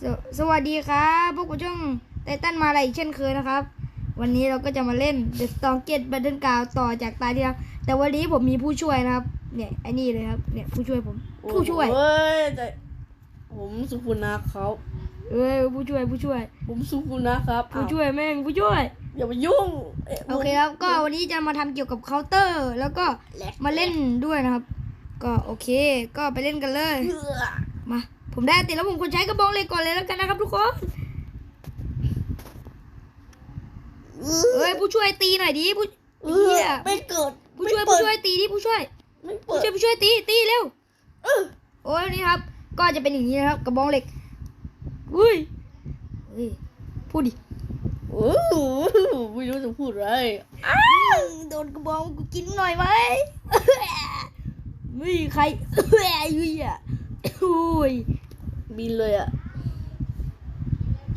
สวสวัสดีครับพวกกูช่องไททันมาอะไรอีกเช่นเคยนะครับ วันนี้เราก็จะมาเล่น The s t o r g a t e Battleground ต่อจากตาที่แล้วแต่วันนี้ผมมีผู้ช่วยนะครับ เนี่ยไอ้นี่เลยครับ เนี่ยผู้ช่วยผม ผู้ช่วยเฮ้ยแต่ผมสุขุนะครับเอ้ยผู้ช่วยผู้ช่วย ผมสุขุนะครับผู้ช่วยแม่งผู้ช่วยอ้าวอย่ามายุ่งะโอเคครับ ก็วันนี้จะมาทำเกี่ยวกับเคาน์เตอร์ แล้วก็มาเล่นด้วยนะครับ ก็โอเค ก็ไปเล่นกันเลยเอื้อมา ผมได้ติดแล้วผมควรใช้กระบองเหล็กก่อนเลยแล้วกันนะครับทุกคนเอ้ยผู้ช่วยตีหน่อยดิผู้เอื้เหี้อยไม่เกิดผู้ช่วยไม่เปิผู้ดช่วยตีดิผู้ช่วยไม่เปิผู้ดช่วยผู้ช่วยตีตีเร็วเออโอ้ยนี่ครับ ก็จะเป็นอย่างนี้นะครับ กระบองเหล็กอุ้ยเฮ้ยพูดดิโอ้โหไม่รู้จะพูดอะไรอ้าวโดนกระบองกูกินหน่อยไหมไม่มีใครเฮ้ยอุ้ยอะอุ้ย บินเลยอะ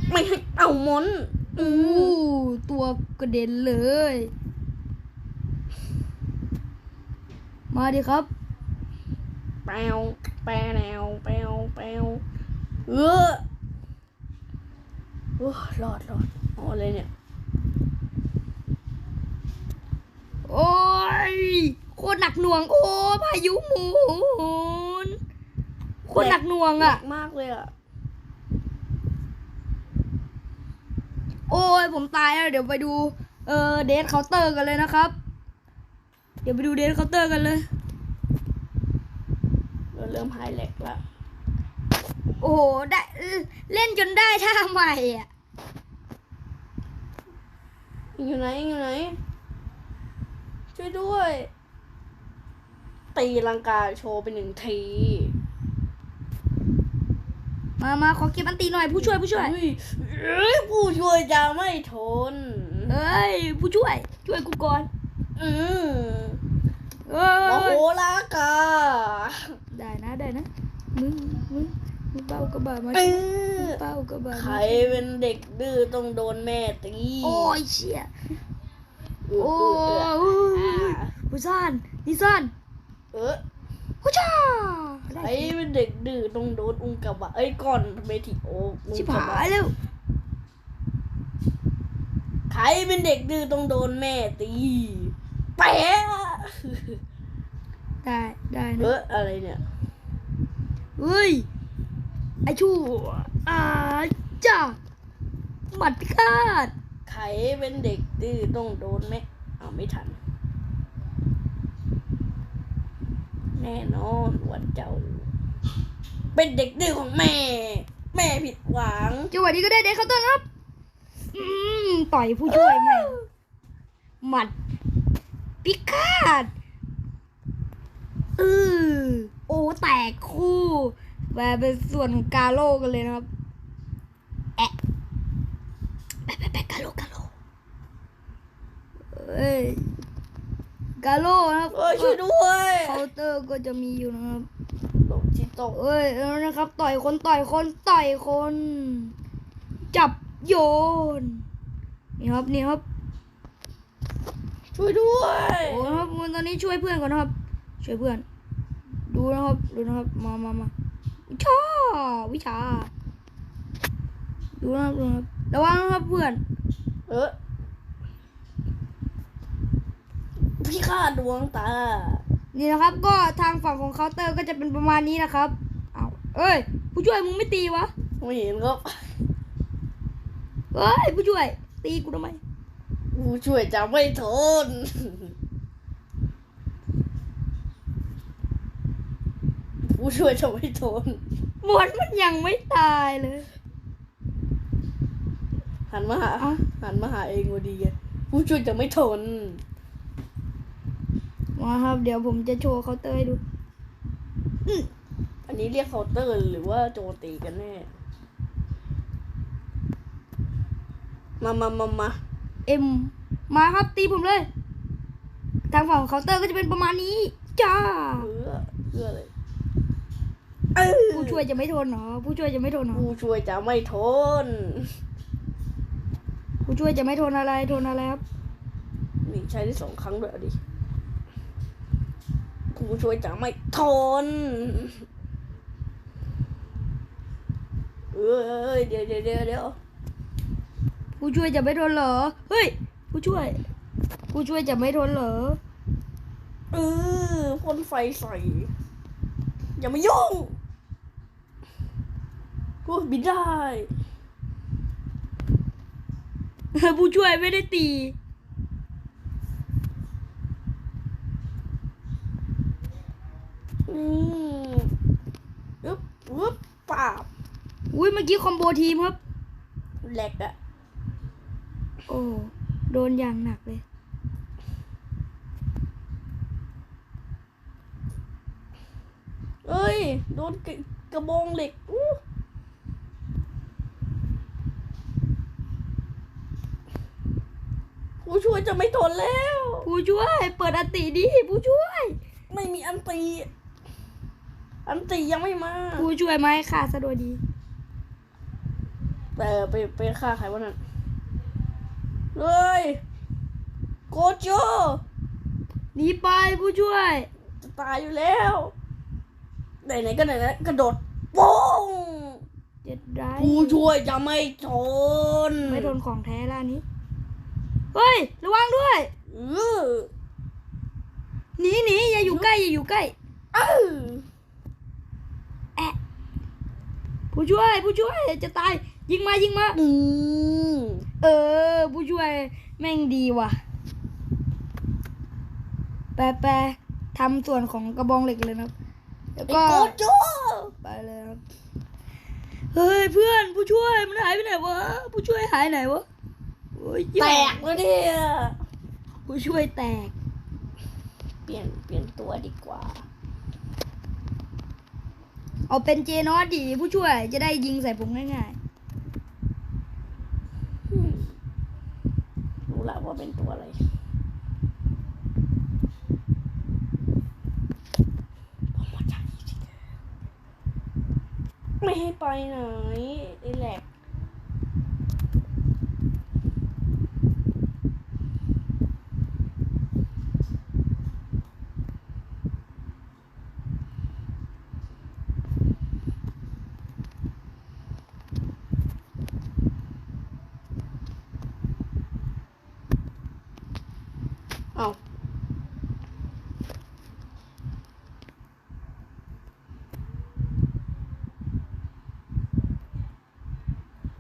ไม่ให้เอามอนอู้ตัวกระเด็นเลย มาดิครับ แปวแปวแนวแปวแปวเออโอ้รอดรอดเอาอะไรเนี่ย โอ้ยโคตรหนักหน่วง โอ้ พายุหมุนโค ตรหนักหน่วงหนัอะกมากเลยอะ โอ้ยผมตายแล้วเดี๋ยวไปดู เออเดทเคาน์เตอร์กันเลยนะครับ เดี๋ยวไปดูเดทเคาน์เตอร์กันเลย เราเริ่มหายแหลกละโอ้โหได้เออเล่นจนได้ท่าใหม่อะ อยู่ไหนอยู่ไหน ช่วยด้วย ตีลังกาโชว์ไปหนึ่งที มามาขอเก็บอันตีหน่อยผู้ช่วยผู้ช่วยเฮ้ยเอ้ยผู้ช่วยจะไม่ทน เอ้ยผู้ช่วย ช่วยกูก่อน อืมเอ้โมโหยลากาได้นะได้นะ มึงมึงมึงเป้ากระบะมาเอดิอเป้ากระบะใครมาดิเป็นเด็กดื้อต้องโดนแม่ตีโอ้ยเชี่ยเออโอ้เออเอออ่าผู้ซ่านนี่ซ่านเออ ผู้ช่าใครเป็นเด็กดื้อต้องโดนอุงกาบะเอ้ยก่อนเมทิโออุงชิบกาหาบะยแล้วใครเป็นเด็กดื้อต้องโดนแม่ตีแปะได้ได้เอนะออะไรเนี่ยเฮ้ยไอชั่วอาจ้าหมัดพิฆาตใครเป็นเด็กดื้อต้องโดนแม่เอาไม่ทัน แน่นอนว่าเจ้า เป็นเด็กดื้อของแม่ แม่ผิดหวังจังหวะนี้ก็ได้เด็กเขาต้นครับอืมต่อยผู้ช่วยแม่หมัดพิฆาตเออโอ้แตกคู่แบบเป็นส่วนของกาโลกันเลยนะครับแอะแปะแปะแปะกาโลกาโลเอ้ย กาโลนะครับเอ้ยช่วยด้วยเคาน์เตอร์ก็จะมีอยู่นะครับโลกจิตตกเอ้ยเออนะครับ ต่อยคนต่อยคนต่อยคน จับโยนนี่ครับนี่ครับ ช่วยด้วยโอ้ครับมันตอนนี้ช่วยเพื่อนก่อนนะครับ ช่วยเพื่อน ดูนะครับดูนะครับมามามาวิชาวิชาดูนะครับดูนะครับระวังนะครับเพื่อน เออ พี่ฆ่าดวงตา นี่นะครับ ก็ทางฝั่งของเคาน์เตอร์ก็จะเป็นประมาณนี้นะครับเอาเอ้ย ผู้ช่วยมึงไม่ตีวะไม่เห็นครับเอ้ยผู้ช่วย ตีกูทำไมผู้ช่วยจะไม่ทนผู้ช่วยจะไม่ทนหมดมันยังไม่ตายเลย หันมาหาเอ้าหันมาหาเองพอดีไงผู้ช่วยจะไม่ทน มาครับ เดี๋ยวผมจะโชว์เคาน์เตอร์ให้ดูอันนี้เรียกเคาน์เตอร์หรือว่าโจมตีกันแน่ มามามามาเอ็มมาครับตีผมเลย ทางฝั่งของเคาน์เตอร์ก็จะเป็นประมาณนี้จ้าเพื่อเพื่ออะไรเออผู้ช่วยจะไม่ทนเหรอ ผู้ช่วยจะไม่ทนเหรอ ผู้ช่วยจะไม่ทน ผู้ช่วยจะไม่ทนอะไรทนอะไรครับนี่ใช้ได้สองครั้งด้วยเอาดิ ผู้ช่วยจะไม่ทน เออเออเดี๋ยวเดี๋ยวเดี๋ยวเดี๋ยวผู้ช่วยจะไม่ทนเหรอ เฮ้ย ผู้ช่วย ผู้ช่วยจะไม่ทนเหรอ เออพ่นไฟใส่ อย่ามายุ่งโอ้ยบินได้ ผู้ช่วยไม่ได้ตี อืมอึ๊บอึ๊บปาบอุ้ยเมื่อกี้คอมโบทีมครับแหลกอะโอ้โดนอย่างหนักเลย เอ้ย โดนกระกระบองเหล็กอู้ผู้ช่วยจะไม่ทนแล้ว ผู้ช่วย เปิดอติดิผู้ช่วย ไม่มีอันตี อันตียังไม่มาผู้ช่วยไม้ขาดสะดวดีแต่ไปไปฆ่าใครวะนั่นเฮ้ยโกโจหนีไปผู้ช่วย จะตายอยู่แล้วไหนไหนๆก็ไหนๆกระโดดโป้งเจ็ดไรผู้ช่วยจะไม่ทนไม่ทนของแท้แล้วอันนี้เฮ้ยระวังด้วยเออหนีหนีอย่าอยู่ใกล้อย่าอยู่ใกล้เออ แอะ ผู้ช่วยผู้ช่วยจะตาย ยิงมายิงมาอืมเออ ผู้ช่วยแม่งดีว่ะแปะแปะทำส่วนของกระบองเหล็กเลยนะครับ แล้วไอ้ก็โกโจไปเลยครับเฮ้ยเพื่อนผู้ช่วยมันหายไปไหนวะผู้ช่วยหายไหนวะโอ้ยแตกแล้วเนี่ยผู้ช่วยแตก เปลี่ยนเปลี่ยนตัวดีกว่า เอาเป็นเจนอสดีผู้ช่วยจะได้ยิงใส่ผมง่ายๆ รู้แล้วว่าเป็นตัวอะไร ไม่ให้ไปไหน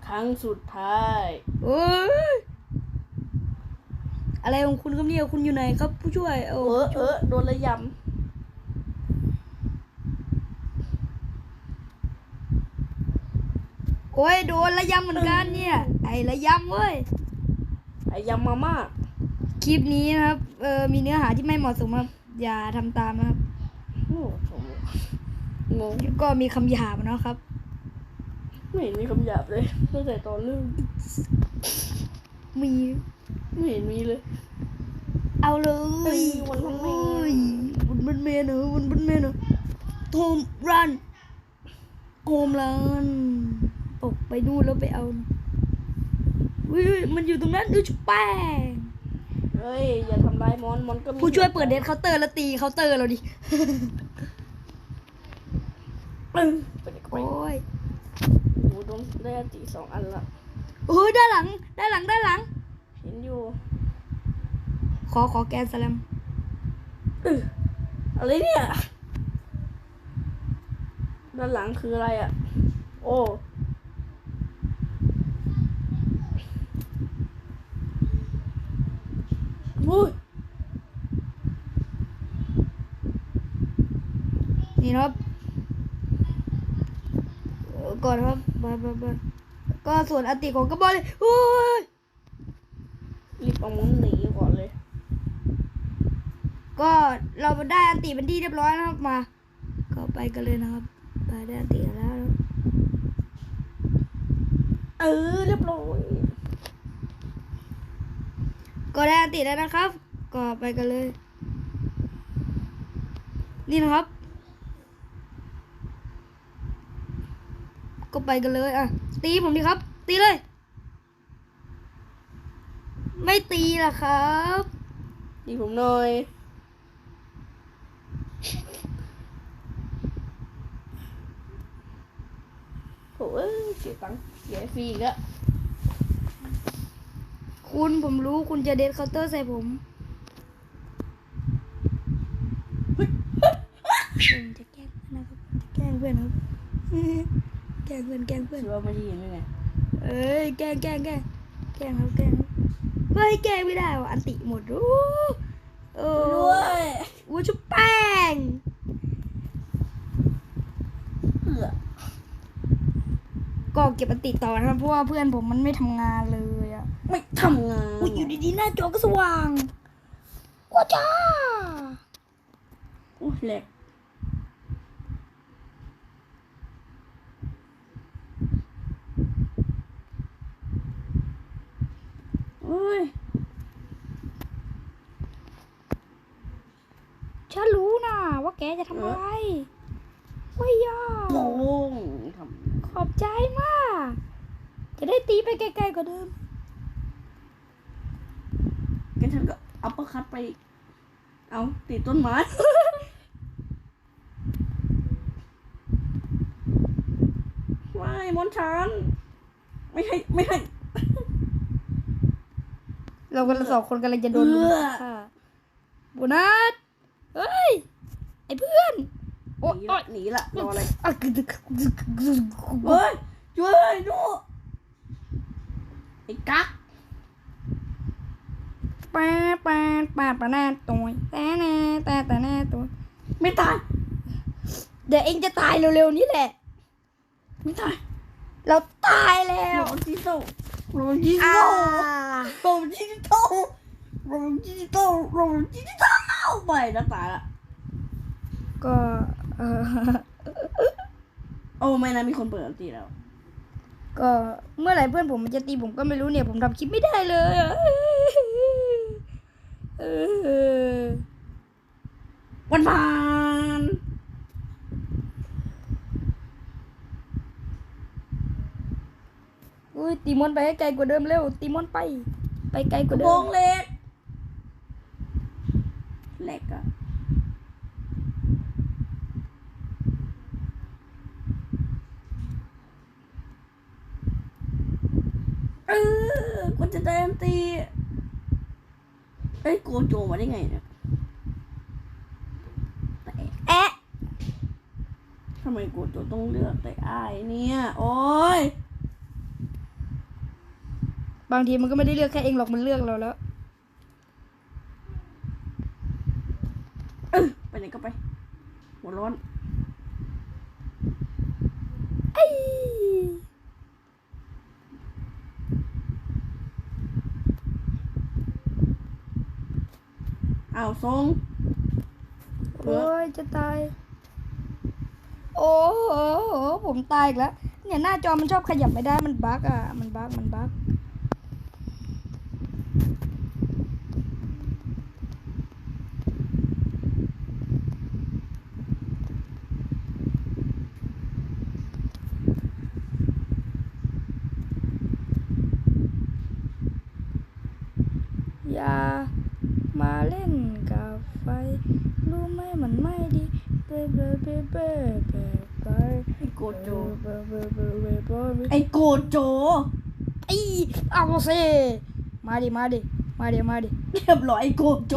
ครั้งสุดท้ายๆเอ้ยอะไรของคุณครับเนี่ยคุณอยู่ไหนครับผู้ช่วยโอ้เออเออโดนระยโอ้ยโดนระยำเหมือนกันเนี่ย ไอ้ระยำเว้ยำไอ้ยำมาม่าคลิปนี้นะครับเออมีเนื้อหาที่ไม่เหมาะสมครับอย่าทำตามนะครับโอ้โหงงแล้วก็มีคำหยาบนะครับ ไม่เห็นมีคำหยาบเลยตั้งแต่ตอนเรื่องมี ไม่เห็นมีเลย เอาเลเอ้ยยวันละแม่โอ้ยวันเป็นเมนเหรอวันเป็นเมนเหรอโทมรันโกมรันตกไปนู่นแล้วไปเอาวิมันอยู่ตรงนั้นดูชุบแป้งเฮ้ย อย่าทำร้ายมอนมอนก็มีผู้ช่วยเปิดเดทเคาน์เตอร์แล้วตีเคาน์เตอร์เราดิปึ้งไปเด็กไปโอ้ย โอ้โหโดนได้อันตีสองอันละโอ้ยด้านหลัง ด้านหลัง ด้านหลัง เห็นอยู่ ขอขอแกนสแลมอึอะไรเนี่ย ด้านหลังคืออะไรอะ โอ้อุ้ยนี่นะครับเออ ก่อนนะครับไปไปไปก็ส่วนอติของกระบอกเลยโอ้ยรีบเอามุนหนีก่อนเลย ก็เราได้อันติเป็นที่เรียบร้อยนะครับมา ก็ไปกันเลยนะครับไปได้อันติแล้วนะครับเออเรียบร้อยก็ได้อันติแล้วนะครับ ก็ไปกันเลย นี่นะครับ ก็ไปกันเลยอะ ตีผมดิครับ ตีเลย ไม่ตีล่ะครับดีผมหน่อย โอ้ยเสียตังค์เสียฟรีอีกแล้ว คุณผมรู้คุณจะเดทเคาน์เตอร์ใส่ผมผมจะแกล้งเพื่อนนะครับจะแกล้งเพื่อนครับ แกล้งเพื่อนแกล้งเพื่อนคิดว่าไม่ได้ยินเลยไงเอ้ยแกล้งแกล้งแกล้งแกล้งครับแกล้งครับเฮ้ยแกล้งไม่ได้ว่ะอันติหมดโอ้เออด้วยวูชุบแป้งเผื่อก็เก็บอันติต่อนะครับเพราะว่าเพื่อนผมมันไม่ทำงานเลยอะไม่ทำงานอุ้ยอยู่ดีๆหน้าจอก็สว่างว้าจ้า อุ้ยแหลกโอ้ย ฉันรู้ นะว่าแกจะทำอะไรว้ายยาโง่ทขอบใจมาก จะได้ตีไปไกลๆกว่าเดิมำกันฉันก็อัปเปอร์คัตไปอีกเอาติดต้นไม้ไม่มอนชันไม่ให้ ไม่ให้ เรากันสองคนกำลังจะโดนลุมเอื้อค่ะโบนัสเฮ้ย ไอ้เพื่อน โอ๊ยหนีโอ๊ละยหนีละรออะไรอะกึกกึกกึกกึกเฮ้ยช่วยดูไอ้กั๊กปาปาปาปาหน้าตัวแต่แน่แต่แต่แน่ตัวไม่ตาย เดี๋ยวเองจะตายเร็วๆนี้แหละ ไม่ตาย เราตายแล้โรวมันดิจิตอลโรมันดิจิอ่าตอลโรมันดิจิตอลโรมันดิจิตอลโรมันดิจิตอลไปแล้วตายละ ก็เออโอ้ไม่นะมีคนเปิดอันตีแล้ว ก็เมื่อไหร่เพื่อนผมมันจะตีผมก็ไม่รู้เนี่ย ผมทำคลิปไม่ได้เลยอะเออวันวานอุ้ยตีมอนไปให้ไกลกว่าเดิมเร็ว ตีมอนไป ไปไกลกกระว่าเดิบอมงเล็กเล็กอะ เออกูจะได้อันตีเอ้ยโกโจมาได้ไงเนี่ยแต่แอะทำไมโกโจต้องเลือกแต่อายเนี่ย โอ้ยบางทีมันก็ไม่ได้เลือกแค่เองหรอกมันเลือกเราแล้วเออไปไหนก็ไป หัวร้อนไอ้ อ้าวทรงโอ้ยจะตาย โอ้โหผมตายอีกแล้ว เนี่ยหน้าจอมันชอบขยับไม่ได้มันบั๊กอะ มันบั๊กมันบั๊ก อย่ามาเล่นกับไฟ รู้ไหมมันไม่ดีเบเบเบเบเบเบ ไอ้โกโจ ไอ้โกโจ ไอเอาสิมาดิ มาดิ มาดิ มาดิ เรียบร้อยไอ้โกโจ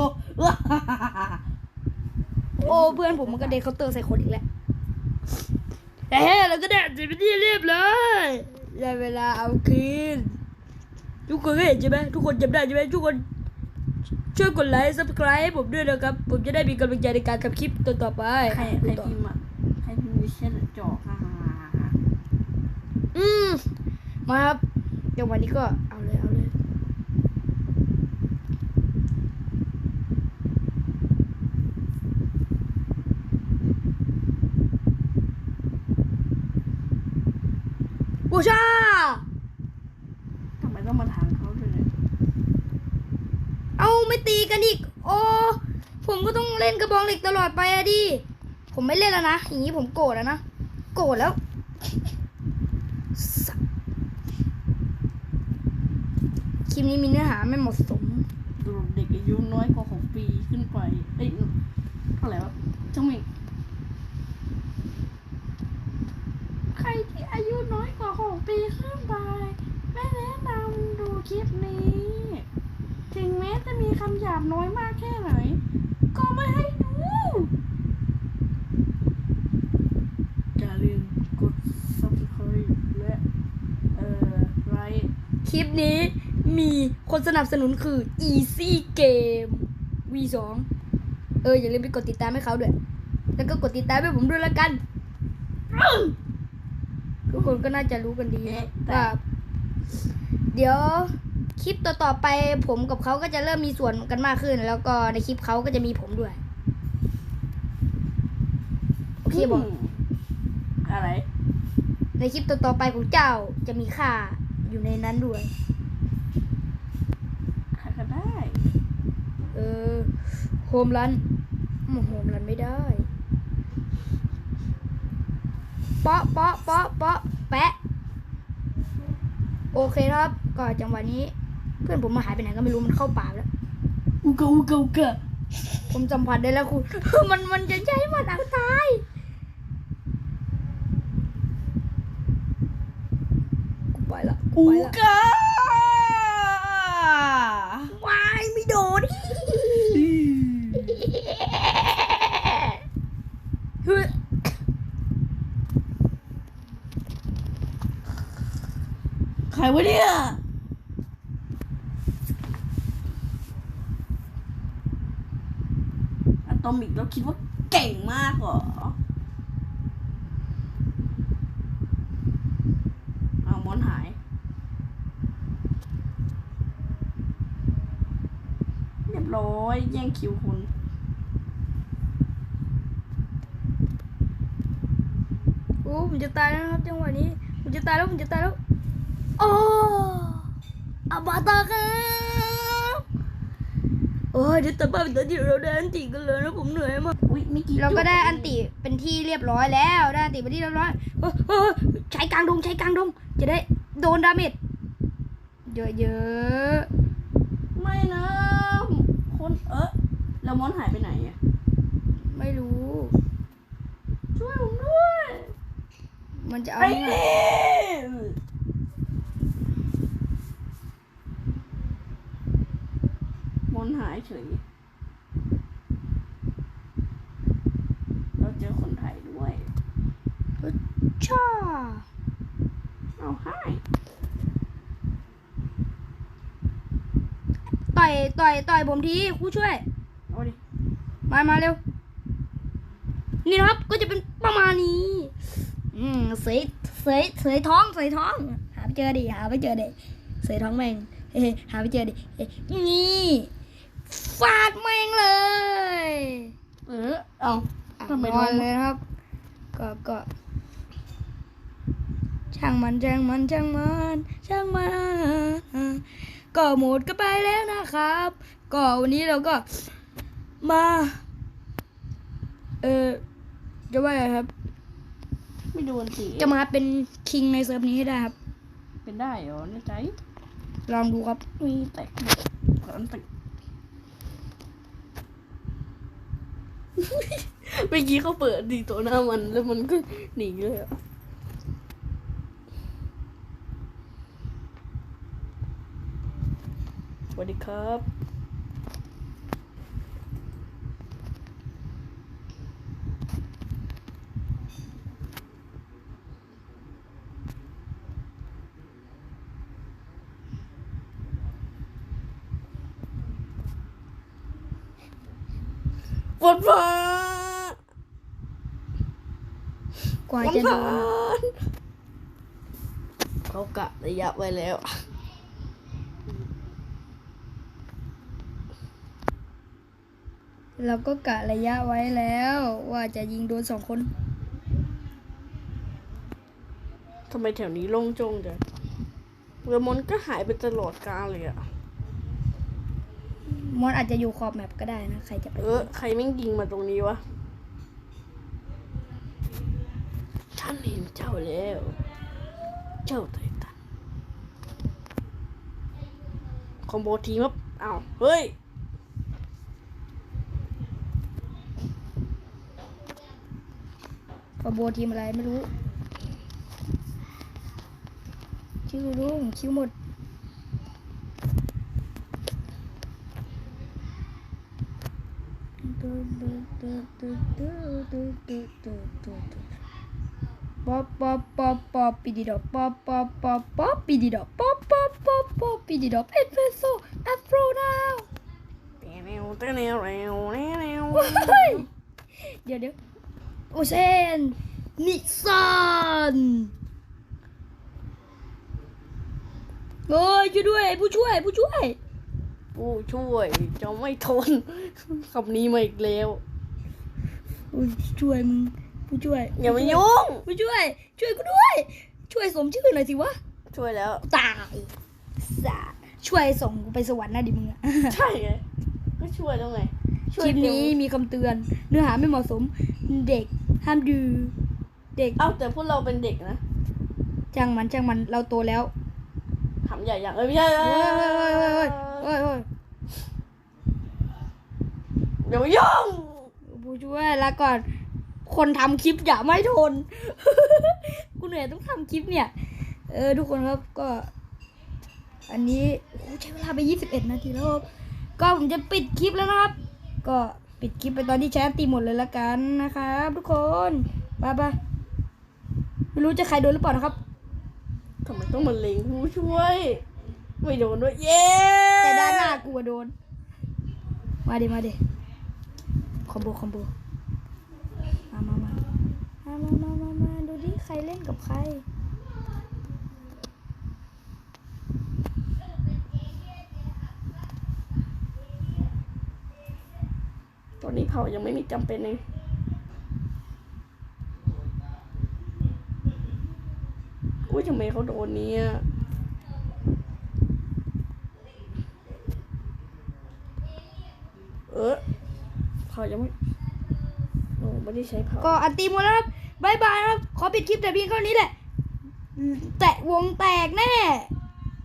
โอ้เพื่อนผมมันก็เดทเคาน์เตอร์ใส่คนอีกแล้วเฮ้แล้วก็ได้จะไปที่เรียบเลยได้เวลาเอาคืนทุกคนก็เห็นใช่ไหมทุกคนจำได้ใช่ไหมทุกคนช่วยกดไลค์ subscribe ผมด้วยนะครับ ผมจะได้มีกำลังใจในการทำคลิปต่อๆไป ใครใครพิมพ์อะ ใครพิมพ์วิเชนจอกฮ่าฮ่าฮ่าฮ่า อืมมาครับเดี๋ยววันนี้ก็เอาเลยเอาเลยบูชาทำไมต้องมาทางเขาด้วยเนี่ยเอาไม่ตีกันอีก โอ้ผมก็ต้องเล่นกระบองเหล็กตลอดไปอะดิผมไม่เล่นแล้วนะอย่างนี้ผมโกรธแล้วนะโกรธแล้วสัสค ลิปนี้มีเนื้อหาไม่เหมาะสมสำหรับเด็กอายุน้อยกว่าหกปีขึ้นไป เอ้ยเท่าไรวะจังมิงใครที่อายุน้อยกหกปีขึ้นไป ไม่แนะนำดูคลิปนี้ ถึงแม้จะมีคำหยาบน้อยมากแค่ไหน ก็ไม่ให้ดูอย่าลืมกด subscribe และ เอ่อไลค์คลิปนี้ มีคนสนับสนุนคือ Easy Game V2 เอออย่าลืมไปกดติดตามให้เขาด้วย แล้วก็กดติดตามให้ผมด้วยแล้วกัน ทุกคนก็น่าจะรู้กันดีนะว่าเดี๋ยวคลิปต่อๆไปผมกับเขาก็จะเริ่มมีส่วนกันมากขึ้น แล้วก็ในคลิปเขาก็จะมีผมด้วยโอเคบอกมอะไร ในคลิปต่อๆไปของเจ้าจะมีค่าอยู่ในนั้นด้วย ใครก็ได้ เออโฮมรันโฮมรันไม่ได้เปาะเปาะเปาะเปาะแปะ โอเคครับ ก็จังหวะนี้ เพื่อนผมมาหายไปไหนก็ไม่รู้มันเข้าป่าแล้วอุกะอุกะอุกะผมสัมผัสได้แล้วคุณ มันมันจะใช้มันอังตายกูไปละกูอุไปละ กะ วายไม่โดนเฮ้ย ใคร วะเนี่ยอะตอมิกเราคิดว่าเก่งมากเหรอเอามอนหายเรียบร้อย แย่งคิวคุณโอ้ผมจะตายแล้วนะครับจังหวะนี้ผมจะตายแล้วผมจะตายแล้ว โอ้อาบาตาครับโอ้ยเดี๋ยวต่อไปเป็นตัวที่เราได้อันติกันเลยนะผมเหนื่อยมากอุ้ยไม่กี่เราก็ได้อันติเป็นที่เรียบร้อยแล้วได้อันติเป็นที่เรียบร้อยเออเออใช้กลางดงใช้กลางดง จะได้โดนดาเมจเยอะไม่นะคนเออแล้วมอนหายไปไหนอะๆไม่รู้ ช่วยผมด้วย มันจะเอาไอ้ไง นี่มอนหาย เฉย เราเจอคนไทยด้วยช่าเอาให้ต่อยต่อยต่อยผมทีครูช่วยเอาดิมามาเร็ว นี่นะครับก็จะเป็นประมาณนี้ อืมเสยเสยเสยท้องเสยท้อง หาไม่เจอดิหาไม่เจอดิเสยท้องแม่งเฮ้ยหาไม่เจอดิเฮ้ยนี่ ฟาดแม่งเลย เออเอาอะทำไมนน้ออนงเลยนะครับ ก็ก็ช่างมันช่างมันช่างมันช่างมัน ก็หมดก็ไปแล้วนะครับ ก็วันนี้เราก็มา เออจะว่าไงครับ ไม่โดนสิจะมาเป็นคิงในเซิร์ฟนี้ให้ได้ครับ เป็นได้เหรอในใจ ลองดูครับมีแตกขอนแตก เมื่อกี้เขาเปิดดีตัวหน้ามันแล้วมันก็หนีเลยอะสวัสดีครับ ปวดฟ้ากว่าจะโดนเขากะระยะไว้แล้วเราก็กะระยะไว้แล้ว ว่าจะยิงโดนสองคนทำไมแถวนี้โล่งจงจังเรือมอนก็หายไปตลอดกาลเลยอะ มอนอาจจะอยู่ขอบแมปก็ได้นะ ใครจะไปเออใครแม่งยิงมาตรงนี้วะ ฉันเห็นเจ้าแล้ว เจ้าไททันคอมโบทีมครับอ้าว เฮ้ยปะโบทีมอะไรไม่รู้ คิวลุงคิวหมด ป๊อปป๊อปป๊อปป๊อปปีดีดอกป๊อปป๊อปป๊อปป๊อปปีดีดอกป๊อปป๊อปป๊อปป๊อปปีดีดอกเอสเปรสโซ่แอฟโรนาวเต้นเร็วเต้นเร็วเร็วเร็วเฮ้ยเดี๋ยวเดี๋ยวโอเซนนิสันเฮ้ยช่วยด้วยผู้ช่วยผู้ช่วย ผู้ช่วยจะไม่ทนคำนี้มาอีกแล้ว ผู้ช่วยมึงผู้ช่วยอย่ามายุ่ง ผู้ช่วย ช่วยกูด้วย ช่วยสมชื่อหน่อยสิวะ ช่วยแล้ว ตายสาดช่วยส่งกูไปสวรรค์นะดิมึงอะใช่ไง ก็ช่วยแล้วไงคลิปนี้มีคำเตือน เนื้อหาไม่เหมาะสม เด็กห้ามดูเด็กเอ้าแต่พวกเราเป็นเด็กนะจ้างมันจ้างมันเราโตแล้วทำใหญ่อย่างเอ้ยไม่ใช่เฮ้ยเฮ้ยเฮ้ยเฮ้ยเฮ้ยเฮ้ยอย่ามายุ่งผู้ ช่วยแล้วก่อน คนทำคลิปอย่าไม่ทน กูเหนื่อยต้องทำคลิปเนี่ย เออทุกคนครับก็ อันนี้โอ้โหใช้เวลาไป 21 นาทีแล้วครับก็ผมจะปิดคลิปแล้วนะครับ ก็ปิดคลิปไปตอนที่แชทตีหมดเลยละกันนะครับ ทุกคนไปไปไม่รู้จะใครโดนหรือเปล่านะครับทำไมต้องมาเล็งผู้ช่วยไม่โดนด้วยเย้แต่ด้านหน้ากูอะโดน มาดิมาดิ คอมโบคอมโบมามามามามามามามาดูดิใครเล่นกับใคร ตอนนี้เผายังไม่มีจำเป็นเลยอุ้ยทำไมเขาโดนเนี่ยเออายังไม่โอ้ไม่ได้ใช้เผาก็อันตีหมดแล้วครับบายบายครับ ขอปิดคลิปแต่เพียงเท่านี้แหละ แตะวงแตกแน่